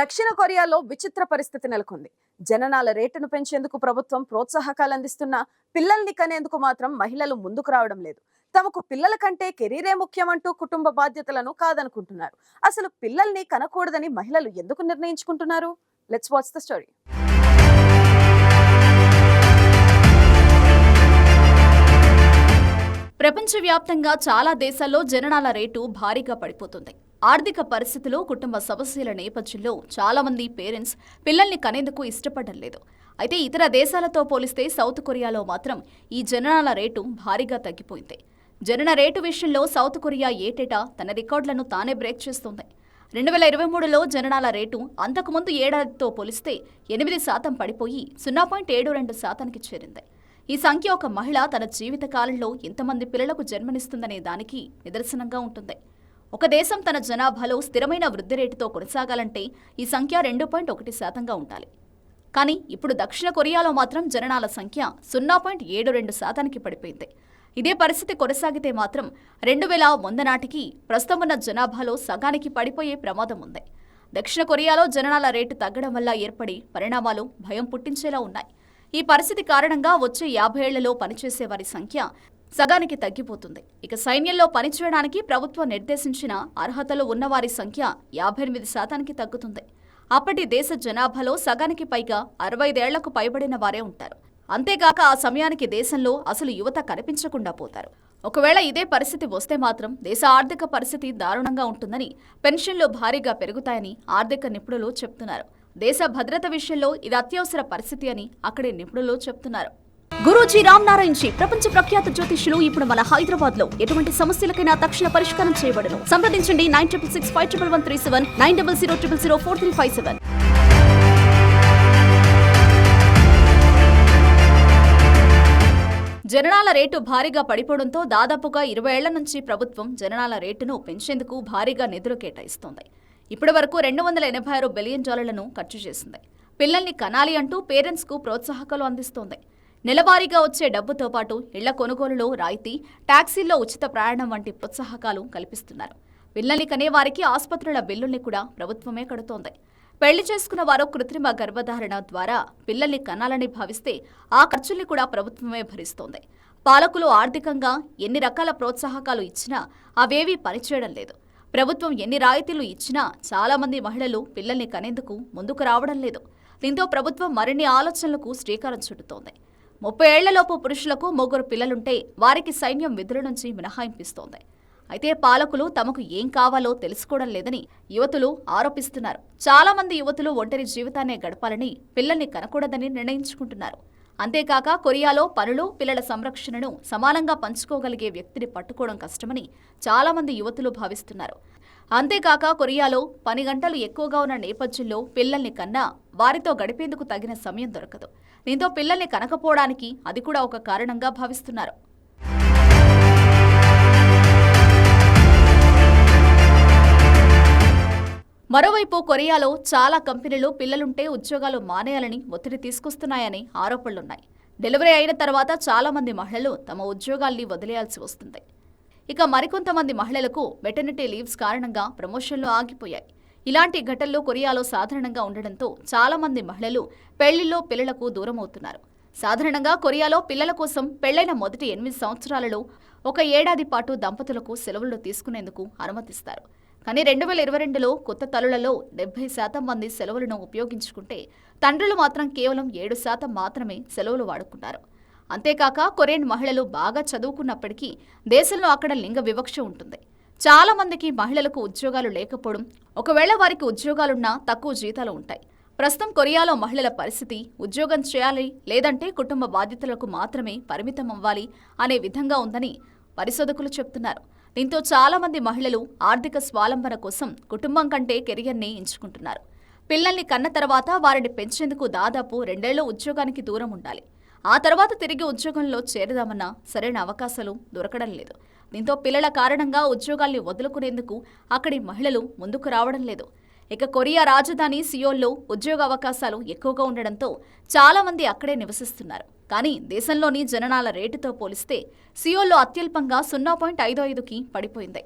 దక్షిణ కొరియాలో విచిత్ర పరిస్థితి నెలకొంది. జననాల రేటును పెంచేందుకు ప్రభుత్వం ప్రోత్సాహకాలు అందిస్తున్నా పిల్లల్ని కనేందుకు మాత్రం మహిళలు ముందుకు రావడం లేదు. తమకు పిల్లల కంటే కెరీరే ముఖ్యమంటూ కుటుంబ బాధ్యతలను కాదనుకుంటున్నారు. అసలు పిల్లల్ని కనకూడదని మహిళలు ఎందుకు నిర్ణయించుకుంటున్నారు? లెట్స్ వాచ్ ద స్టోరీ ప్రపంచవ్యాప్తంగా చాలా దేశాల్లో జననాల రేటు భారీగా పడిపోతుంది. ఆర్థిక పరిస్థితులు కుటుంబ సమస్యల నేపథ్యంలో చాలామంది పేరెంట్స్ పిల్లల్ని కనేందుకు ఇష్టపడడం లేదు. అయితే ఇతర దేశాలతో పోలిస్తే సౌత్ కొరియాలో మాత్రం ఈ జననాల రేటు భారీగా తగ్గిపోయింది. జనన రేటు విషయంలో సౌత్ కొరియా ఏటేటా తన రికార్డులను తానే బ్రేక్ చేస్తుంది. రెండు వేల ఇరవై మూడులో జననాల రేటు అంతకుముందు ఏడాదితో పోలిస్తే ఎనిమిది శాతం పడిపోయి సున్నా పాయింట్ ఏడు రెండు శాతానికి చేరింది. ఈ సంఖ్య ఒక మహిళ తన జీవిత కాలంలో ఎంతమంది పిల్లలకు జన్మనిస్తుందనే దానికి నిదర్శనంగా ఉంటుంది. ఒక దేశం తన జనాభాలో స్థిరమైన వృద్ధి రేటుతో కొనసాగాలంటే ఈ సంఖ్య రెండు పాయింట్ ఒకటి శాతంగా ఉండాలి. కానీ ఇప్పుడు దక్షిణ కొరియాలో మాత్రం జననాల సంఖ్య సున్నా పాయింట్ ఏడు రెండు శాతానికి పడిపోయింది. ఇదే పరిస్థితి కొనసాగితే మాత్రం రెండు వేల వంద నాటికి ప్రస్తుతం ఉన్న జనాభాలో సగానికి పడిపోయే ప్రమాదం ఉంది. దక్షిణ కొరియాలో జననాల రేటు తగ్గడం వల్ల ఏర్పడి పరిణామాలు భయం పుట్టించేలా ఉన్నాయి. ఈ పరిస్థితి కారణంగా వచ్చే యాభై ఏళ్ళలో పనిచేసే వారి సంఖ్య సగానికి తగ్గిపోతుంది. ఇక సైన్యంలో పనిచేయడానికి ప్రభుత్వం నిర్దేశించిన అర్హతలు ఉన్నవారి సంఖ్య యాభై ఎనిమిది శాతానికి తగ్గుతుంది. అప్పటి దేశ జనాభాలో సగానికి పైగా అరవైదేళ్ళకు పైబడిన వారే ఉంటారు. అంతేగాక ఆ సమయానికి దేశంలో అసలు యువత కనిపించకుండా పోతారు. ఒకవేళ ఇదే పరిస్థితి వస్తే మాత్రం దేశ ఆర్థిక పరిస్థితి దారుణంగా ఉంటుందని పెన్షన్లు భారీగా పెరుగుతాయని ఆర్థిక నిపుణులు చెప్తున్నారు. దేశ భద్రత విషయంలో ఇది అత్యవసర పరిస్థితి అని అక్కడి నిపుణులు చెప్తున్నారు. గురూజీ రామ్ నారాయణ్ జీ ప్రపంచ ప్రఖ్యాత జ్యోతిష్యులు ఇప్పుడు మన హైదరాబాద్లో ఎటువంటి సమస్యలకైనా తక్షణ పరిష్కారం చేయబడను. సంప్రదించండి nine triple six five triple one three seven nine double zero triple zero four three five seven. జననాల rate భారీగా పడిపోవడంతో దాదాపుగా ఇరవై ఏళ్ళ నుంచి ప్రభుత్వం జననాల రేటును పెంచేందుకు భారీగా నిధులు కేటాయిస్తోంది. ఇప్పటి వరకు రెండు వందల ఎనభై ఆరు బిలియన్ డాలర్లను ఖర్చు చేసింది. పిల్లల్ని కనాలి అంటూ పేరెంట్స్కు ప్రోత్సాహకాలు అందిస్తోంది. నెలవారీగా వచ్చే డబ్బుతో పాటు ఇళ్ళ కొనుగోలులో రాయితీ ట్యాక్సీల్లో ఉచిత ప్రయాణం వంటి ప్రోత్సాహకాలు కల్పిస్తున్నారు. పిల్లల్ని కనేవారికి ఆసుపత్రుల బిల్లుల్ని కూడా ప్రభుత్వమే కడుతోంది. పెళ్ళి చేసుకున్న వారు కృత్రిమ గర్భధారణ ద్వారా పిల్లల్ని కనాలని భావిస్తే ఆ ఖర్చుల్ని కూడా ప్రభుత్వమే భరిస్తోంది. పాలకులు ఆర్థికంగా ఎన్ని రకాల ప్రోత్సాహకాలు ఇచ్చినా అవేవీ పనిచేయడం లేదు. ప్రభుత్వం ఎన్ని రాయితీలు ఇచ్చినా చాలామంది మహిళలు పిల్లల్ని కనేందుకు ముందుకు రావడం లేదు. దీంతో ప్రభుత్వం మరిన్ని ఆలోచనలకు శ్రీకారం చుట్టుతోంది. ముప్పై ఏళ్ళలోపు పురుషులకు ముగ్గురు పిల్లలుంటే వారికి సైన్యం విధుల నుంచి మినహాయింపిస్తోంది. అయితే పాలకులు తమకు ఏం కావాలో తెలుసుకోవడం లేదని యువతులు ఆరోపిస్తున్నారు. చాలామంది యువతులు ఒంటరి జీవితాన్నే గడపాలని పిల్లల్ని కనకూడదని నిర్ణయించుకుంటున్నారు. అంతేకాక కొరియాలో పనులు పిల్లల సంరక్షణను సమానంగా పంచుకోగలిగే వ్యక్తిని పట్టుకోవడం కష్టమని చాలామంది యువతులు భావిస్తున్నారు. అంతేకాక కొరియాలో పని గంటలు ఎక్కువగా ఉన్న నేపథ్యంలో పిల్లల్ని కన్నా వారితో గడిపేందుకు తగిన సమయం దొరకదు. దీంతో పిల్లల్ని కనకపోవడానికి అది కూడా ఒక కారణంగా భావిస్తున్నారు. మరోవైపు కొరియాలో చాలా కంపెనీలు పిల్లలుంటే ఉద్యోగాలు మానేయాలని ఒత్తిడి తీసుకొస్తున్నాయని ఆరోపణలున్నాయి. డెలివరీ అయిన తర్వాత చాలా మంది మహిళలు తమ ఉద్యోగాల్ని వదిలేయాల్సి వస్తుంది. ఇక మరికొంతమంది మహిళలకు వెటర్నిటీ లీవ్స్ కారణంగా ప్రమోషన్లు ఆగిపోయాయి. ఇలాంటి ఘటనలు కొరియాలో సాధారణంగా ఉండడంతో చాలామంది మహిళలు పెళ్ళిలో పిల్లలకు దూరమవుతున్నారు. సాధారణంగా కొరియాలో పిల్లల కోసం పెళ్ళైన మొదటి ఎనిమిది సంవత్సరాలలో ఒక ఏడాది పాటు దంపతులకు సెలవులు తీసుకునేందుకు అనుమతిస్తారు. కానీ రెండు వేల ఇరవై రెండులో కొత్త తల్లులలో డెబ్బై శాతం మంది సెలవులను ఉపయోగించుకుంటే తండ్రులు మాత్రం కేవలం ఏడు శాతం మాత్రమే సెలవులు వాడుకున్నారు. అంతేకాక కొరియన్ మహిళలు బాగా చదువుకున్నప్పటికీ దేశంలో అక్కడ లింగ వివక్ష ఉంటుంది. చాలా మందికి మహిళలకు ఉద్యోగాలు లేకపోవడం ఒకవేళ వారికి ఉద్యోగాలున్నా తక్కువ జీతాలు ఉంటాయి. ప్రస్తుతం కొరియాలో మహిళల పరిస్థితి ఉద్యోగం చేయాలి లేదంటే కుటుంబ బాధ్యతలకు మాత్రమే పరిమితం అవ్వాలి అనే విధంగా ఉందని పరిశోధకులు చెప్తున్నారు. దీంతో చాలా మంది మహిళలు ఆర్థిక స్వాలంబన కోసం కుటుంబం కంటే కెరియర్ని ఎంచుకుంటున్నారు. పిల్లల్ని కన్న తర్వాత వారిని పెంచేందుకు దాదాపు రెండేళ్ళ ఉద్యోగానికి దూరం ఉండాలి. ఆ తర్వాత తిరిగి ఉద్యోగంలో చేరదామన్నా సరైన అవకాశాలు దొరకడం లేదు. దీంతో పిల్లల కారణంగా ఉద్యోగాల్ని వదులుకునేందుకు అక్కడి మహిళలు ముందుకు రావడం లేదు. ఇక కొరియా రాజధాని సియోల్లో ఉద్యోగ అవకాశాలు ఎక్కువగా ఉండడంతో చాలామంది అక్కడే నివసిస్తున్నారు. కానీ దేశంలోని జననాల రేటుతో పోలిస్తే సియోల్లో అత్యల్పంగా సున్నా పాయింట్ ఐదు ఐదుకి పడిపోయింది.